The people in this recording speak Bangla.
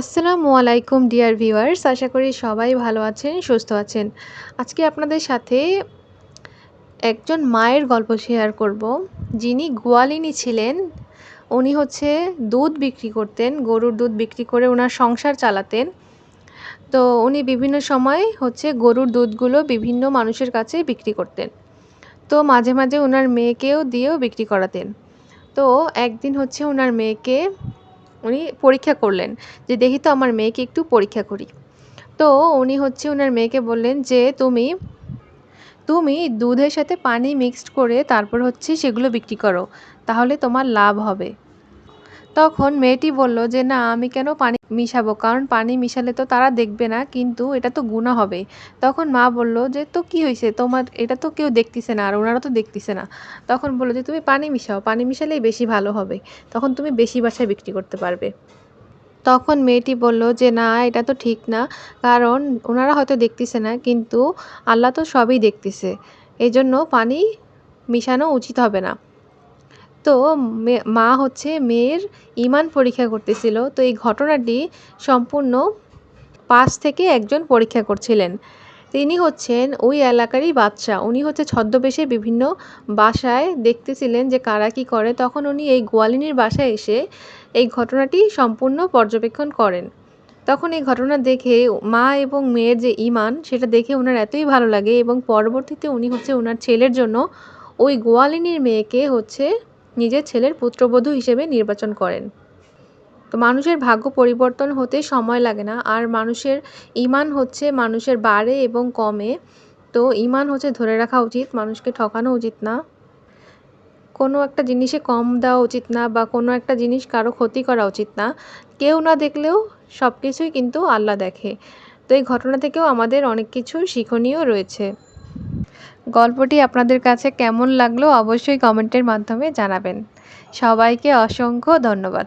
আসসালামু আলাইকুম, ডিয়ার ভিউয়ার্স। আশা করি সবাই ভালো আছেন, সুস্থ আছেন। আজকে আপনাদের সাথে একজন মায়ের গল্প শেয়ার করব। যিনি গোয়ালিনী ছিলেন, উনি হচ্ছে দুধ বিক্রি করতেন, গরুর দুধ বিক্রি করে ওনার সংসার চালাতেন। তো উনি বিভিন্ন সময় হচ্ছে গরুর দুধগুলো বিভিন্ন মানুষের কাছে বিক্রি করতেন। তো মাঝে মাঝে ওনার মেয়েকেও দিয়েও বিক্রি করাতেন। তো একদিন হচ্ছে ওনার মেয়েকে উনি পরীক্ষা করলেন যে দেখি তো আমার মেয়েকে একটু পরীক্ষা করি। তো উনি হচ্ছে ওনার মেয়েকে বললেন যে তুমি তুমি দুধের সাথে পানি মিক্সড করে তারপর হচ্ছে সেগুলো বিক্রি করো, তাহলে তোমার লাভ হবে। তখন মেয়েটি বলল যে, না, আমি কেন পানি মিশাবো? কারণ পানি মিশালে তো তারা দেখবে না, কিন্তু এটা তো গুণা হবে। তখন মা বলল যে, তো কি হয়েছে তোমার, এটা তো কেউ দেখতেছে না, আর ওনারা তো দেখতেছে না। তখন বলল যে, তুমি পানি মিশাও, পানি মিশালেই বেশি ভালো হবে। তখন তুমি বেশি বাসায় বিক্রি করতে পারবে। তখন মেয়েটি বলল যে, না, এটা তো ঠিক না, কারণ ওনারা হয়তো দেখতেছে না, কিন্তু আল্লাহ তো সবই দেখতেছে। এই জন্য পানি মিশানো উচিত হবে না। তো মা হচ্ছে মেয়ের ইমান পরীক্ষা করতেছিল। তো এই ঘটনাটি সম্পূর্ণ পাশ থেকে একজন পরীক্ষা করছিলেন। তিনি হচ্ছেন ওই এলাকারই বাদশা উনি হচ্ছে ছদ্মবেশে বিভিন্ন বাসায় দেখতেছিলেন যে কারা কী করে। তখন উনি এই গোয়ালিনীর বাসায় এসে এই ঘটনাটি সম্পূর্ণ পর্যবেক্ষণ করেন। তখন এই ঘটনা দেখে মা এবং মেয়ের যে ইমান, সেটা দেখে ওনার এতই ভালো লাগে এবং পরবর্তীতে উনি হচ্ছে ওনার ছেলের জন্য ওই গোয়ালিনীর মেয়েকে হচ্ছে নিজের ছেলের পুত্রবধূ হিসেবে নির্বাচন করেন। তো মানুষের ভাগ্য পরিবর্তন হতে সময় লাগে না। আর মানুষের ইমান হচ্ছে মানুষের বাড়ে এবং কমে। তো ইমান হচ্ছে ধরে রাখা উচিত, মানুষকে ঠকানো উচিত না। কোনো একটা জিনিসে কম দেওয়া উচিত না বা কোনো একটা জিনিস কারও ক্ষতি করা উচিত না। কেউ না দেখলেও সব কিছুই কিন্তু আল্লাহ দেখে। তো এই ঘটনা থেকেও আমাদের অনেক কিছু শিক্ষণীয় রয়েছে। গল্পটি আপনাদের কাছে কেমন লাগল অবশ্যই কমেন্টের মাধ্যমে জানাবেন। সবাইকে অসংখ্য ধন্যবাদ।